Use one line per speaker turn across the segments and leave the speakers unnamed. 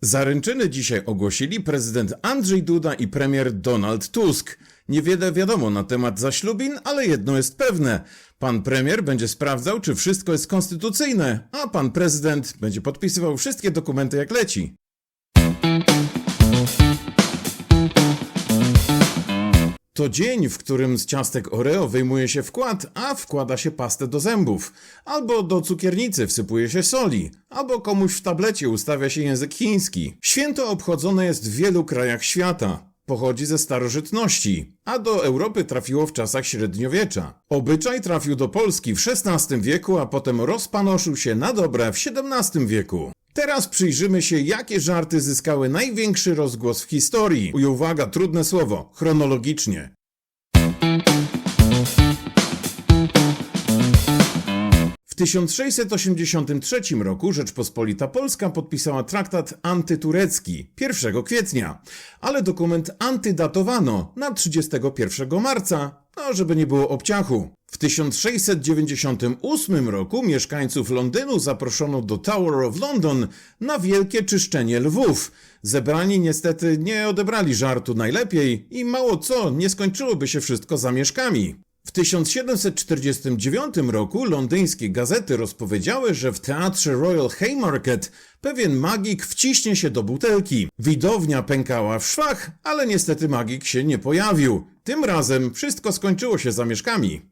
Zaręczyny dzisiaj ogłosili prezydent Andrzej Duda i premier Donald Tusk. Niewiele wiadomo na temat zaślubin, ale jedno jest pewne. Pan premier będzie sprawdzał, czy wszystko jest konstytucyjne, a pan prezydent będzie podpisywał wszystkie dokumenty jak leci. To dzień, w którym z ciastek Oreo wyjmuje się wkład, a wkłada się pastę do zębów. Albo do cukiernicy wsypuje się soli, albo komuś w tablecie ustawia się język chiński. Święto obchodzone jest w wielu krajach świata. Pochodzi ze starożytności, a do Europy trafiło w czasach średniowiecza. Obyczaj trafił do Polski w XVI wieku, a potem rozpanoszył się na dobre w XVII wieku. Teraz przyjrzymy się, jakie żarty zyskały największy rozgłos w historii. I uwaga, trudne słowo, chronologicznie. 1683 roku Rzeczpospolita Polska podpisała traktat antyturecki 1 kwietnia, ale dokument antydatowano na 31 marca, no żeby nie było obciachu. W 1698 roku mieszkańców Londynu zaproszono do Tower of London na wielkie czyszczenie lwów. Zebrani niestety nie odebrali żartu najlepiej i mało co, nie skończyłoby się wszystko zamieszkami. W 1749 roku londyńskie gazety rozpowiedziały, że w teatrze Royal Haymarket pewien magik wciśnie się do butelki. Widownia pękała w szwach, ale niestety magik się nie pojawił. Tym razem wszystko skończyło się zamieszkami.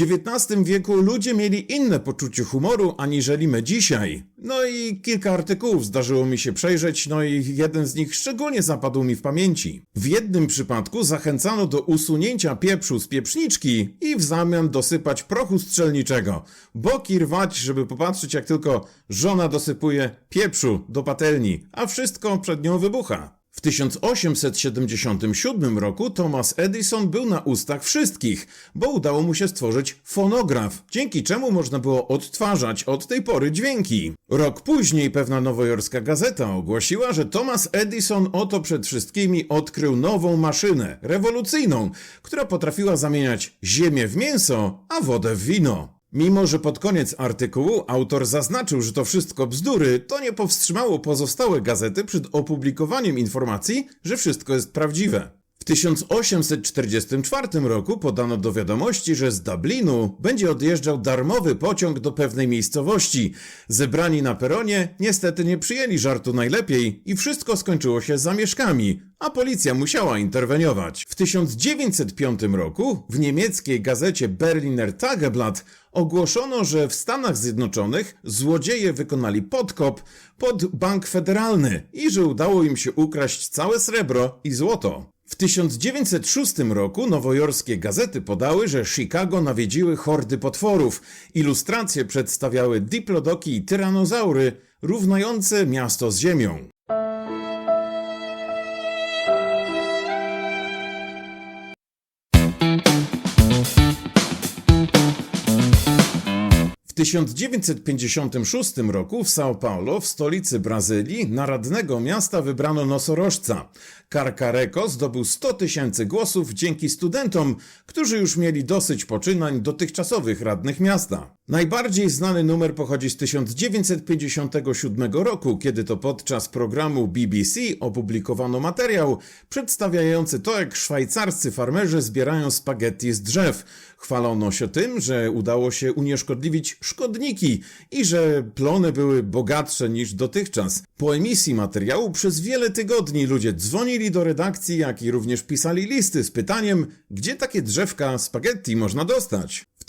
XIX wieku ludzie mieli inne poczucie humoru aniżeli my dzisiaj. No i kilka artykułów zdarzyło mi się przejrzeć, no i jeden z nich szczególnie zapadł mi w pamięci. W jednym przypadku zachęcano do usunięcia pieprzu z pieprzniczki i w zamian dosypać prochu strzelniczego. Boki rwać, żeby popatrzeć jak tylko żona dosypuje pieprzu do patelni, a wszystko przed nią wybucha. W 1877 roku Thomas Edison był na ustach wszystkich, bo udało mu się stworzyć fonograf, dzięki czemu można było odtwarzać od tej pory dźwięki. Rok później pewna nowojorska gazeta ogłosiła, że Thomas Edison oto przed wszystkimi odkrył nową maszynę, rewolucyjną, która potrafiła zamieniać ziemię w mięso, a wodę w wino. Mimo, że pod koniec artykułu autor zaznaczył, że to wszystko bzdury, to nie powstrzymało pozostałe gazety przed opublikowaniem informacji, że wszystko jest prawdziwe. W 1844 roku podano do wiadomości, że z Dublinu będzie odjeżdżał darmowy pociąg do pewnej miejscowości. Zebrani na peronie niestety nie przyjęli żartu najlepiej i wszystko skończyło się zamieszkami, a policja musiała interweniować. W 1905 roku w niemieckiej gazecie Berliner Tageblatt ogłoszono, że w Stanach Zjednoczonych złodzieje wykonali podkop pod Bank Federalny i że udało im się ukraść całe srebro i złoto. W 1906 roku nowojorskie gazety podały, że Chicago nawiedziły hordy potworów. Ilustracje przedstawiały diplodoki i tyranozaury równające miasto z ziemią. W 1956 roku w São Paulo, w stolicy Brazylii, na radnego miasta wybrano nosorożca. Carcareco zdobył 100 tysięcy głosów dzięki studentom, którzy już mieli dosyć poczynań dotychczasowych radnych miasta. Najbardziej znany numer pochodzi z 1957 roku, kiedy to podczas programu BBC opublikowano materiał przedstawiający to, jak szwajcarscy farmerzy zbierają spaghetti z drzew. Chwalono się tym, że udało się unieszkodliwić szkodniki i że plony były bogatsze niż dotychczas. Po emisji materiału przez wiele tygodni ludzie dzwonili do redakcji, jak i również pisali listy z pytaniem, gdzie takie drzewka spaghetti można dostać. W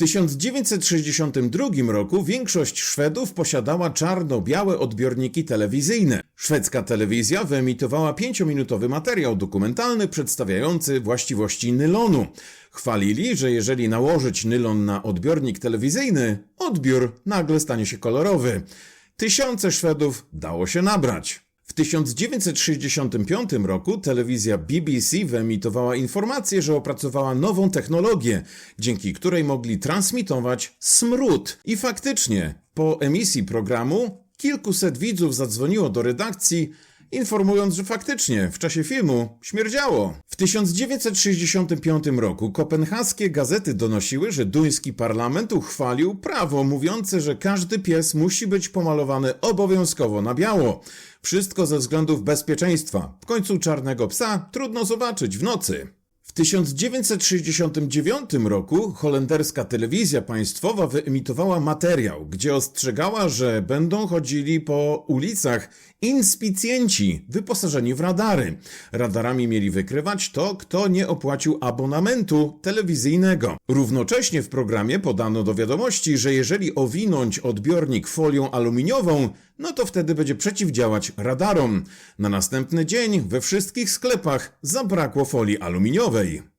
1962 roku większość Szwedów posiadała czarno-białe odbiorniki telewizyjne. Szwedzka telewizja wyemitowała pięciominutowy materiał dokumentalny przedstawiający właściwości nylonu. Chwalili, że jeżeli nałożyć nylon na odbiornik telewizyjny, odbiór nagle stanie się kolorowy. Tysiące Szwedów dało się nabrać. W 1965 roku telewizja BBC wyemitowała informację, że opracowała nową technologię, dzięki której mogli transmitować smród. I faktycznie, po emisji programu kilkuset widzów zadzwoniło do redakcji informując, że faktycznie w czasie filmu śmierdziało. W 1965 roku kopenhaskie gazety donosiły, że duński parlament uchwalił prawo mówiące, że każdy pies musi być pomalowany obowiązkowo na biało. Wszystko ze względów bezpieczeństwa. W końcu czarnego psa trudno zobaczyć w nocy. W 1969 roku holenderska telewizja państwowa wyemitowała materiał, gdzie ostrzegała, że będą chodzili po ulicach inspicjenci wyposażeni w radary. Radarami mieli wykrywać to, kto nie opłacił abonamentu telewizyjnego. Równocześnie w programie podano do wiadomości, że jeżeli owinąć odbiornik folią aluminiową, no to wtedy będzie przeciwdziałać radarom. Na następny dzień we wszystkich sklepach zabrakło folii aluminiowej.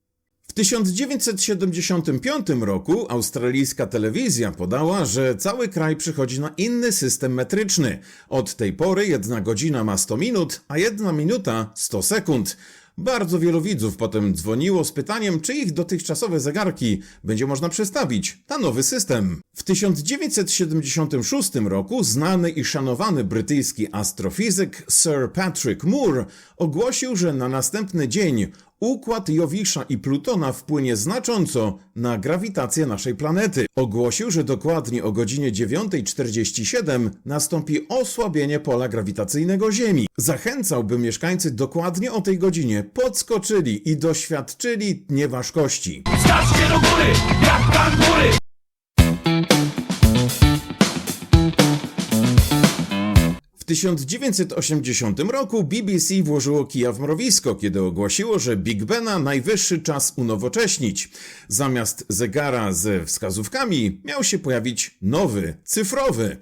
W 1975 roku australijska telewizja podała, że cały kraj przychodzi na inny system metryczny. Od tej pory jedna godzina ma 100 minut, a jedna minuta 100 sekund. Bardzo wielu widzów potem dzwoniło z pytaniem, czy ich dotychczasowe zegarki będzie można przestawić na nowy system. W 1976 roku znany i szanowany brytyjski astrofizyk Sir Patrick Moore ogłosił, że na następny dzień układ Jowisza i Plutona wpłynie znacząco na grawitację naszej planety. Ogłosił, że dokładnie o godzinie 9.47 nastąpi osłabienie pola grawitacyjnego Ziemi. Zachęcał, by mieszkańcy dokładnie o tej godzinie podskoczyli i doświadczyli nieważkości.
Skaczcie do góry, jak kangury!
1980 roku BBC włożyło kija w mrowisko, kiedy ogłosiło, że Big Bena najwyższy czas unowocześnić. Zamiast zegara ze wskazówkami miał się pojawić nowy, cyfrowy.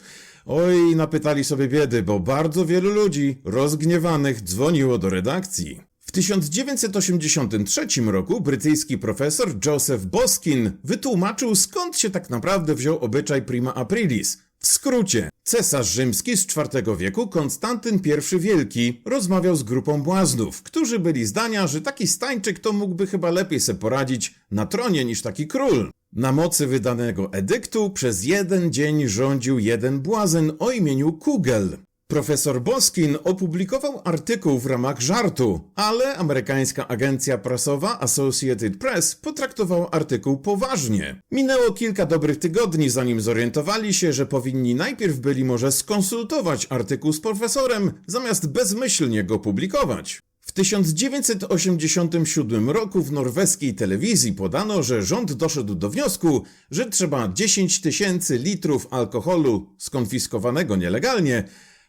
Oj, napytali sobie biedy, bo bardzo wielu ludzi rozgniewanych dzwoniło do redakcji. W 1983 roku brytyjski profesor Joseph Boskin wytłumaczył skąd się tak naprawdę wziął obyczaj prima aprilis. W skrócie, cesarz rzymski z IV wieku Konstantyn I Wielki rozmawiał z grupą błaznów, którzy byli zdania, że taki stańczyk to mógłby chyba lepiej se poradzić na tronie niż taki król. Na mocy wydanego edyktu przez jeden dzień rządził jeden błazen o imieniu Kugel. Profesor Boskin opublikował artykuł w ramach żartu, ale amerykańska agencja prasowa Associated Press potraktowała artykuł poważnie. Minęło kilka dobrych tygodni, zanim zorientowali się, że powinni najpierw byli może skonsultować artykuł z profesorem, zamiast bezmyślnie go publikować. W 1987 roku w norweskiej telewizji podano, że rząd doszedł do wniosku, że trzeba 10 tysięcy litrów alkoholu skonfiskowanego nielegalnie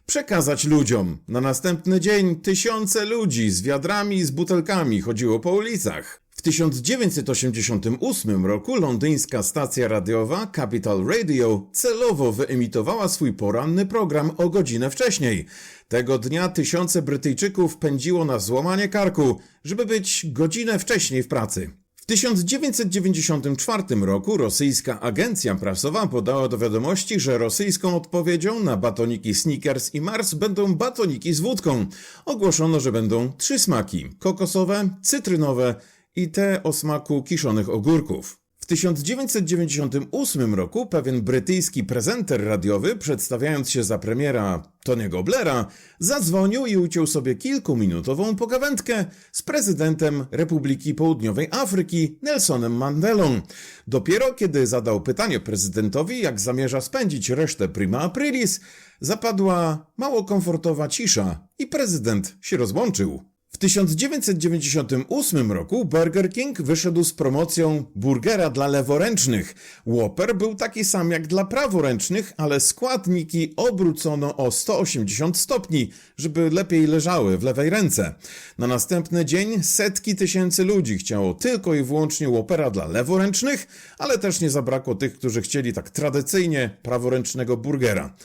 przekazać ludziom. Na następny dzień tysiące ludzi z wiadrami i z butelkami chodziło po ulicach. W 1988 roku londyńska stacja radiowa Capital Radio celowo wyemitowała swój poranny program o godzinę wcześniej. Tego dnia tysiące Brytyjczyków pędziło na złamanie karku, żeby być godzinę wcześniej w pracy. W 1994 roku rosyjska agencja prasowa podała do wiadomości, że rosyjską odpowiedzią na batoniki Snickers i Mars będą batoniki z wódką. Ogłoszono, że będą trzy smaki: kokosowe, cytrynowe i te o smaku kiszonych ogórków. W 1998 roku pewien brytyjski prezenter radiowy, przedstawiając się za premiera Tony'ego Blaira, zadzwonił i uciął sobie kilkuminutową pogawędkę z prezydentem Republiki Południowej Afryki Nelsonem Mandelą. Dopiero kiedy zadał pytanie prezydentowi, jak zamierza spędzić resztę prima aprilis, zapadła mało komfortowa cisza i prezydent się rozłączył. W 1998 roku Burger King wyszedł z promocją burgera dla leworęcznych. Whopper był taki sam jak dla praworęcznych, ale składniki obrócono o 180 stopni, żeby lepiej leżały w lewej ręce. Na następny dzień setki tysięcy ludzi chciało tylko i wyłącznie Whoppera dla leworęcznych, ale też nie zabrakło tych, którzy chcieli tak tradycyjnie praworęcznego burgera.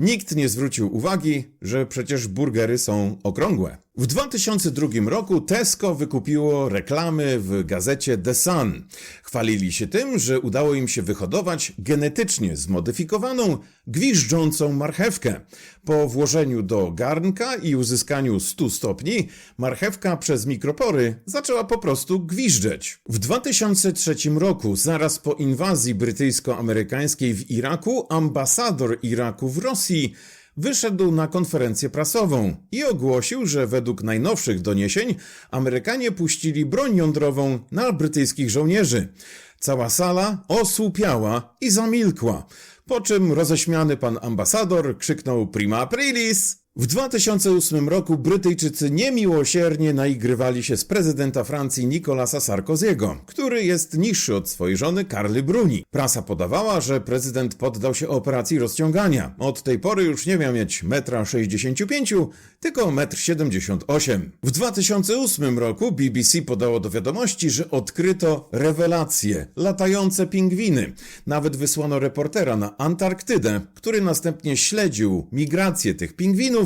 Nikt nie zwrócił uwagi, że przecież burgery są okrągłe. W 2002 roku Tesco wykupiło reklamy w gazecie The Sun. Chwalili się tym, że udało im się wyhodować genetycznie zmodyfikowaną, gwiżdżącą marchewkę. Po włożeniu do garnka i uzyskaniu 100 stopni, marchewka przez mikropory zaczęła po prostu gwiżdżeć. W 2003 roku, zaraz po inwazji brytyjsko-amerykańskiej w Iraku, ambasador Iraku w Rosji wyszedł na konferencję prasową i ogłosił, że według najnowszych doniesień Amerykanie puścili broń jądrową na brytyjskich żołnierzy. Cała sala osłupiała i zamilkła, po czym roześmiany pan ambasador krzyknął prima aprilis. W 2008 roku Brytyjczycy niemiłosiernie naigrywali się z prezydenta Francji Nicolasa Sarkozy'ego, który jest niższy od swojej żony Karly Bruni. Prasa podawała, że prezydent poddał się operacji rozciągania. Od tej pory już nie miał mieć 1,65 m, tylko 1,78 m. W 2008 roku BBC podało do wiadomości, że odkryto rewelacje, latające pingwiny. Nawet wysłano reportera na Antarktydę, który następnie śledził migrację tych pingwinów,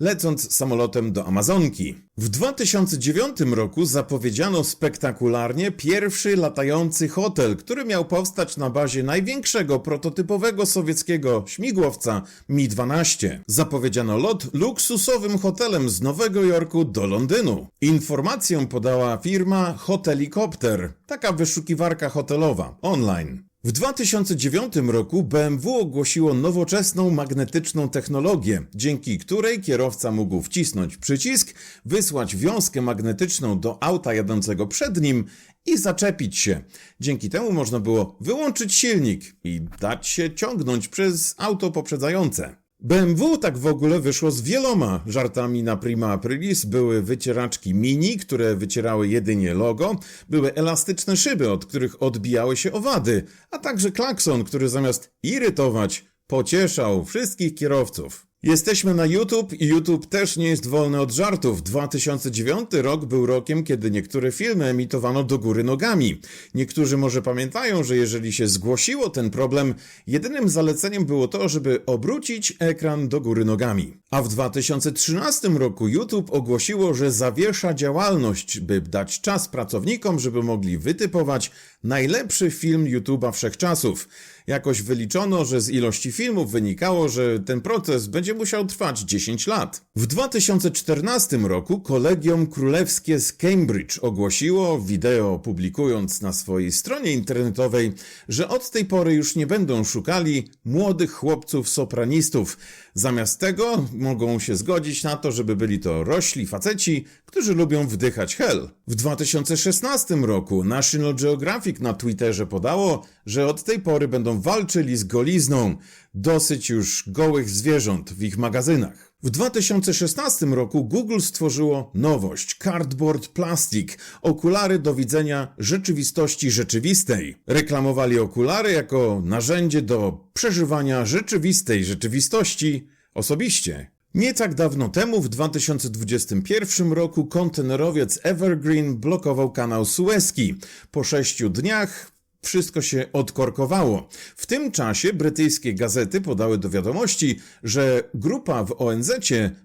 lecąc samolotem do Amazonki. W 2009 roku zapowiedziano spektakularnie pierwszy latający hotel, który miał powstać na bazie największego prototypowego sowieckiego śmigłowca Mi-12. Zapowiedziano lot luksusowym hotelem z Nowego Jorku do Londynu. Informację podała firma Hotelikopter, taka wyszukiwarka hotelowa online. W 2009 roku BMW ogłosiło nowoczesną magnetyczną technologię, dzięki której kierowca mógł wcisnąć przycisk, wysłać wiązkę magnetyczną do auta jadącego przed nim i zaczepić się. Dzięki temu można było wyłączyć silnik i dać się ciągnąć przez auto poprzedzające. BMW tak w ogóle wyszło z wieloma żartami na prima aprilis. Były wycieraczki mini, które wycierały jedynie logo, były elastyczne szyby, od których odbijały się owady, a także klakson, który zamiast irytować, pocieszał wszystkich kierowców. Jesteśmy na YouTube i YouTube też nie jest wolny od żartów. 2009 rok był rokiem, kiedy niektóre filmy emitowano do góry nogami. Niektórzy może pamiętają, że jeżeli się zgłosiło ten problem, jedynym zaleceniem było to, żeby obrócić ekran do góry nogami. A w 2013 roku YouTube ogłosiło, że zawiesza działalność, by dać czas pracownikom, żeby mogli wytypować najlepszy film YouTube'a wszechczasów. Jakoś wyliczono, że z ilości filmów wynikało, że ten proces będzie musiał trwać 10 lat. W 2014 roku Kolegium Królewskie z Cambridge ogłosiło, wideo publikując na swojej stronie internetowej, że od tej pory już nie będą szukali młodych chłopców sopranistów. Zamiast tego mogą się zgodzić na to, żeby byli to rośli faceci, którzy lubią wdychać hel. W 2016 roku National Geographic na Twitterze podało, że od tej pory będą walczyli z golizną. Dosyć już gołych zwierząt w ich magazynach. W 2016 roku Google stworzyło nowość Cardboard Plastic okulary do widzenia rzeczywistości rzeczywistej. Reklamowali okulary jako narzędzie do przeżywania rzeczywistej rzeczywistości osobiście. Nie tak dawno temu, w 2021 roku, kontenerowiec Evergreen blokował kanał Suezki. Po sześciu dniach wszystko się odkorkowało. W tym czasie brytyjskie gazety podały do wiadomości, że grupa w ONZ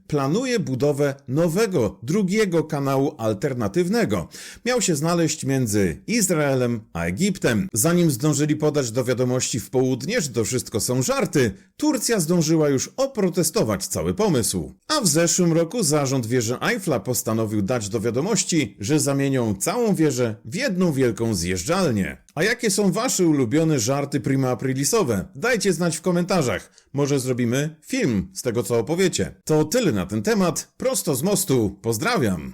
planuje budowę nowego, drugiego kanału alternatywnego. Miał się znaleźć między Izraelem a Egiptem. Zanim zdążyli podać do wiadomości w południe, że to wszystko są żarty, Turcja zdążyła już oprotestować cały pomysł. A w zeszłym roku zarząd wieży Eiffla postanowił dać do wiadomości, że zamienią całą wieżę w jedną wielką zjeżdżalnię. A jakie są wasze ulubione żarty prima aprilisowe? Dajcie znać w komentarzach. Może zrobimy film z tego, co opowiecie. To tyle na ten temat. Prosto z mostu. Pozdrawiam.